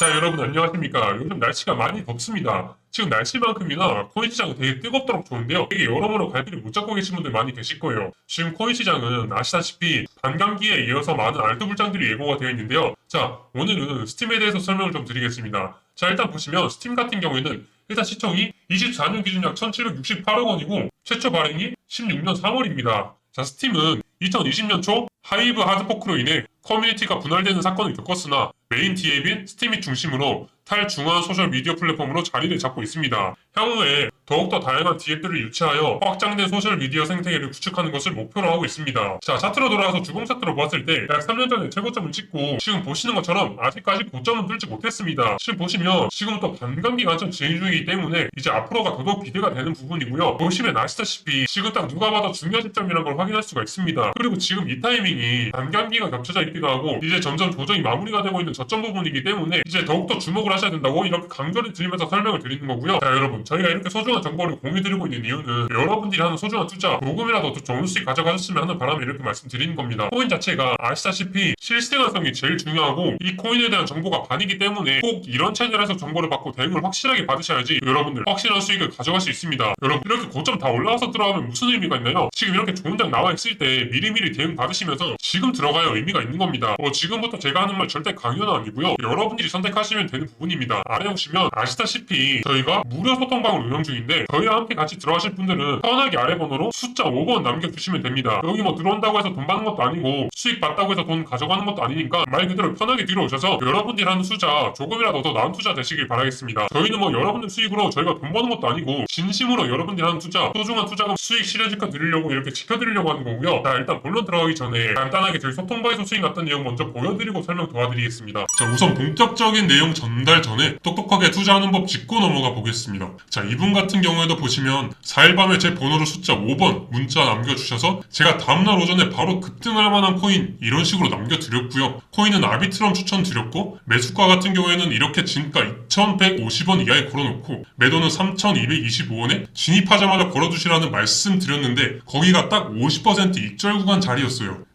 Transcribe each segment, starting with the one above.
자 여러분 안녕하십니까? 요즘 날씨가 많이 덥습니다. 지금 날씨만큼이나 코인 시장은 되게 뜨겁도록 좋은데요. 되게 여러모로 갈피를 못 잡고 계신 분들 많이 계실 거예요. 지금 코인 시장은 아시다시피 반감기에 이어서 많은 알트 불장들이 예고가 되어 있는데요. 자 오늘은 스팀에 대해서 설명을 좀 드리겠습니다. 자 일단 보시면 스팀 같은 경우에는 일단 시총이 24년 기준 약 1768억 원이고 최초 발행이 16년 3월입니다. 자 스팀은 2020년 초 하이브 하드포크로 인해 커뮤니티가 분할되는 사건을 겪었으나 메인 D앱인 스팀이 중심으로 탈중앙 소셜 미디어 플랫폼으로 자리를 잡고 있습니다. 향후에 더욱더 다양한 D앱들을 유치하여 확장된 소셜 미디어 생태계를 구축하는 것을 목표로 하고 있습니다. 자, 차트로 돌아와서 주봉 차트로 보았을 때 약 3년 전에 최고점을 찍고 지금 보시는 것처럼 아직까지 고점은 뚫지 못했습니다. 지금 보시면 지금부터 반감기가 한참 진행 중이기 때문에 이제 앞으로가 더더욱 기대가 되는 부분이고요. 보시면 아시다시피 지금 딱 누가 봐도 중요 시점이라는 걸 확인할 수가 있습니다. 그리고 지금 이 타이밍이 반감기가 겹쳐져 있기도 하고 이제 점점 조정이 마무리가 되고 있는 저점 부분이기 때문에 이제 더욱더 주목을 하셔야 된다고 이렇게 강조를 드리면서 설명을 드리는 거고요. 자 여러분 저희가 이렇게 소중한 정보를 공유드리고 있는 이유는 여러분들이 하는 소중한 투자 조금이라도 더 수익 가져가셨으면 하는 바람에 이렇게 말씀드리는 겁니다. 코인 자체가 아시다시피 실생활성이 제일 중요하고 이 코인에 대한 정보가 반이기 때문에 꼭 이런 채널에서 정보를 받고 대응을 확실하게 받으셔야지 여러분들 확실한 수익을 가져갈 수 있습니다. 여러분 이렇게 고점 다 올라와서 들어가면 무슨 의미가 있나요? 지금 이렇게 좋은 장 나와 있을 때 미리미리 대응 받으시면서 지금 들어가야 의미가 있는 겁니다. 어, 지금부터 제가 하는 말 절대 강요는 아니고요. 여러분들이 선택하시면 되는 부분입니다. 아래 보시면 아시다시피 저희가 무료 소통방을 운영 중인데 저희와 함께 같이 들어가실 분들은 편하게 아래 번호로 숫자 5번 남겨주시면 됩니다. 여기 뭐 들어온다고 해서 돈 받는 것도 아니고 수익 받다고 해서 돈 가져가는 것도 아니니까 말 그대로 편하게 들어오셔서 여러분들이 하는 투자 조금이라도 더 나은 투자 되시길 바라겠습니다. 저희는 뭐 여러분들 수익으로 저희가 돈 버는 것도 아니고 진심으로 여러분들이 하는 투자 소중한 투자금 수익 실현시켜 드리려고 이렇게 지켜드리려고 하는 거고요. 자 일단 본론 들어가기 전에 간단하게 저희 소통방에서 수익 났던 내용 먼저 보여드리고 설명 도와드리겠습니다. 자 우선 본격적인 내용 전달 전에 똑똑하게 투자하는 법 짚고 넘어가 보겠습니다. 자 이분 같은 경우에도 보시면 4일 밤에 제 번호로 숫자 5번 문자 남겨주셔서 제가 다음날 오전에 바로 급등할 만한 코인 이런 식으로 남겨드렸고요. 코인은 아비트럼 추천드렸고 매수가 같은 경우에는 이렇게 진가 2150원 이하에 걸어놓고 매도는 3225원에 진입하자마자 걸어두시라는 말씀 드렸는데 거기가 딱 50% 익절 구간 자리였어요.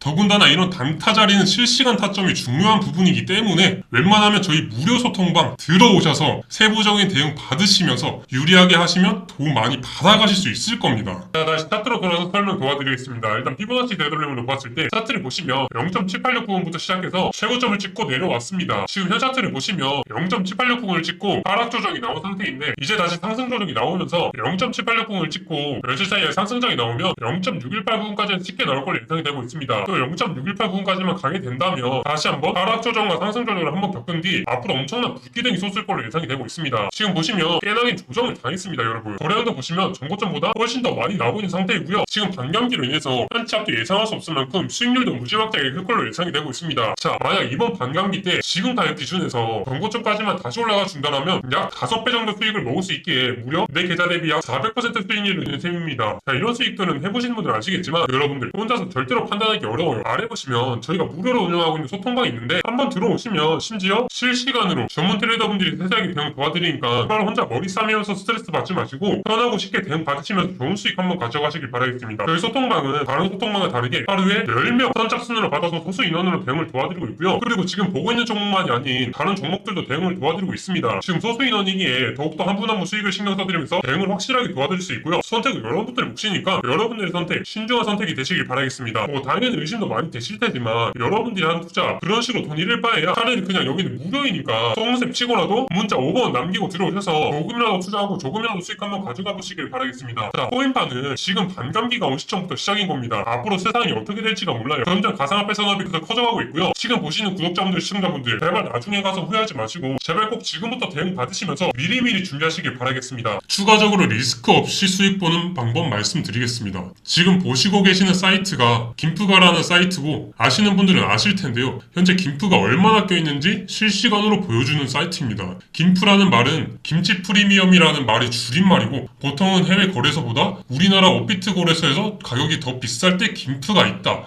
더군다나 이런 단타 자리는 실시간 타점이 중요한 부분이기 때문에 웬만하면 저희 무료 소통방 들어오셔서 세부적인 대응 받으시면서 유리하게 하시면 도움 많이 받아가실 수 있을 겁니다. 자, 다시 차트로 돌아서 설명 도와드리겠습니다. 일단 피보나치 되돌림으로 봤을 때 차트를 보시면 0.7869원부터 시작해서 최고점을 찍고 내려왔습니다. 지금 현 차트를 보시면 0.7860을 찍고 하락 조정이 나온 상태인데 이제 다시 상승 조정이 나오면서 0.7860을 찍고 며칠 사이에 상승장이 나오면 0.618 부분까지는 쉽게 나올 걸로 예상이 되고 있습니다. 또 0.618부분까지만 가게 된다면 다시 한번 하락 조정과 상승 조정을 한번 겪은 뒤 앞으로 엄청난 불기둥이 솟을 걸로 예상이 되고 있습니다. 지금 보시면 깨나긴 조정을 당했습니다, 여러분. 거래량도 보시면 전고점보다 훨씬 더 많이 나오고 있는 상태이고요. 지금 반감기로 인해서 현치압도 예상할 수 없을 만큼 수익률도 무지막지하게 클 걸로 예상이 되고 있습니다. 자, 만약 이번 반감기 때 지금 가격 기준에서 전고점까지만 다시 올라가 준다면 약 5배 정도 수익을 먹을 수 있기에 무려 내 계좌 대비 약 400% 수익률을 내는 셈입니다. 자, 이런 수익들은 해보신 분들 아시겠지만 여러분들 혼자서 절대로 판단하기 어 려워요. 아래 보시면 저희가 무료로 운영하고 있는 소통방이 있는데 한번 들어오시면 심지어 실시간으로 전문 트레이더분들이 세세하게 대응 도와드리니까 정말 혼자 머리 싸매면서 스트레스 받지 마시고 편하고 쉽게 대응 받으시면서 좋은 수익 한번 가져가시길 바라겠습니다. 저희 소통방은 다른 소통방과 다르게 하루에 10명 선착순으로 받아서 소수 인원으로 대응을 도와드리고 있고요. 그리고 지금 보고 있는 종목만이 아닌 다른 종목들도 대응을 도와드리고 있습니다. 지금 소수 인원이기에 더욱더 한 분 한 분 수익을 신경 써드리면서 대응을 확실하게 도와드릴 수 있고요. 선택은 여러분들의 몫이니까 여러분들의 선택, 신중한 선택이 되시길 바라겠습니다. 뭐 당연히 의심도 많이 되실 테지만 여러분들이 하는 투자 그런 식으로 돈 잃을 바에야 차라리 그냥 여기는 무료이니까 똥색 치고라도 문자 5번 남기고 들어오셔서 조금이라도 투자하고 조금이라도 수익 한번 가져가 보시길 바라겠습니다. 자, 코인파는 지금 반감기가 온 시점부터 시작인 겁니다. 앞으로 세상이 어떻게 될지가 몰라요. 점점 가상화폐 산업이 계속 커져가고 있고요. 지금 보시는 구독자분들, 시청자분들 제발 나중에 가서 후회하지 마시고 제발 꼭 지금부터 대응 받으시면서 미리미리 준비하시길 바라겠습니다. 추가적으로 리스크 없이 수익 보는 방법 말씀드리겠습니다. 지금 보시고 계시는 사이트가 김프가라는 사이트고 아시는 분들은 아실 텐데요. 현재 김프가 얼마나 껴있는지 실시간으로 보여주는 사이트입니다. 김프라는 말은 김치 프리미엄이라는 말이 줄임말이고 보통은 해외 거래소보다 우리나라 업비트 거래소에서 가격이 더 비쌀 때 김프가 있다.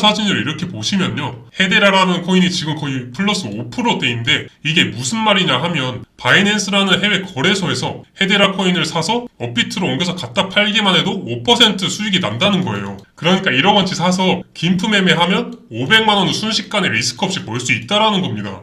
사진을 이렇게 보시면요 헤데라라는 코인이 지금 거의 플러스 5%대인데 이게 무슨 말이냐 하면 바이낸스라는 해외 거래소에서 헤데라 코인을 사서 업비트로 옮겨서 갖다 팔기만 해도 5% 수익이 난다는 거예요. 그러니까 1억 원치 사서 김프 매매하면 500만 원을 순식간에 리스크 없이 벌 수 있다라는 겁니다.